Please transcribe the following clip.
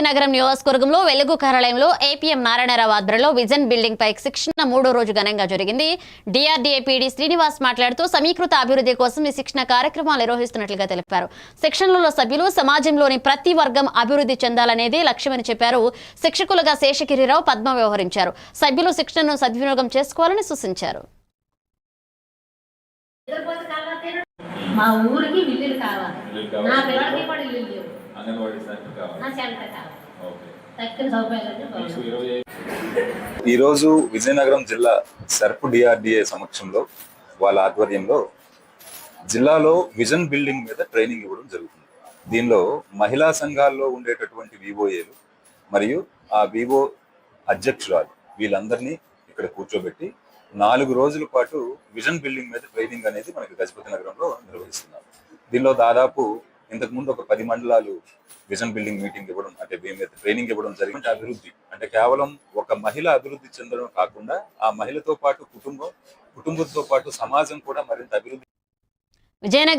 నగరం నియోజకవర్గంలో వెలుగు కార్యాలయంలో ఏపీఎం నారాయణరావు ఆధ్వర్యంలో విజన్ బిల్డింగ్ పై శిక్షణ మూడో రోజు ఘనంగా జరిగింది. డిఆర్డీఏ పీడీ శ్రీనివాస్ మాట్లాడుతూ సమీకృత అభివృద్ధి కోసం ఈ శిక్షణ కార్యక్రమాలు నిర్వహిస్తున్నట్లుగా తెలిపారు. శిక్షణలో సభ్యులు సమాజంలోని ప్రతి వర్గం అభివృద్ధి చెందాలనేదే లక్ష్యమని చెప్పారు. శిక్షకులుగా శేషగిరిరావు పద్మ వ్యవహరించారు. సభ్యులు శిక్షణను సద్వినియోగం చేసుకోవాలని సూచించారు. మా ఊరికి కావాలి. నా. పిల్లలకి కూడా ఇల్లు లేవు అంగన్వాడీ సెంటర్ కావాలి ఈరోజు విజయనగరం జిల్లా సర్ప్ డిఆర్డిఏ సమక్షంలో వాళ్ళ ఆధ్వర్యంలో జిల్లాలో విజన్ బిల్డింగ్ మీద ట్రైనింగ్ ఇవ్వడం జరుగుతుంది. దీనిలో మహిళా సంఘాల్లో ఉండేటటువంటి వివోఏలు మరియు ఆ వివో అధ్యక్షురాలు వీళ్ళందరినీ ఇక్కడ కూర్చోబెట్టి నాలుగు రోజుల పాటు విజన్ బిల్డింగ్ మీద ట్రైనింగ్ అనేది మనకి గజపతి నగరంలో నిర్వహిస్తున్నాం దీనిలో దాదాపు ఇంతకుముందు ఒక పది మండలాలు విజన్ బిల్డింగ్ మీటింగ్ ఇవ్వడం అంటే దీని మీద ట్రైనింగ్ ఇవ్వడం జరిగింది అభివృద్ధి. అంటే కేవలం ఒక మహిళ అభివృద్ధి చెందడం కాకుండా ఆ మహిళతో పాటు కుటుంబం కుటుంబంతో పాటు సమాజం కూడా మరింత అభివృద్ధి విజయనగరం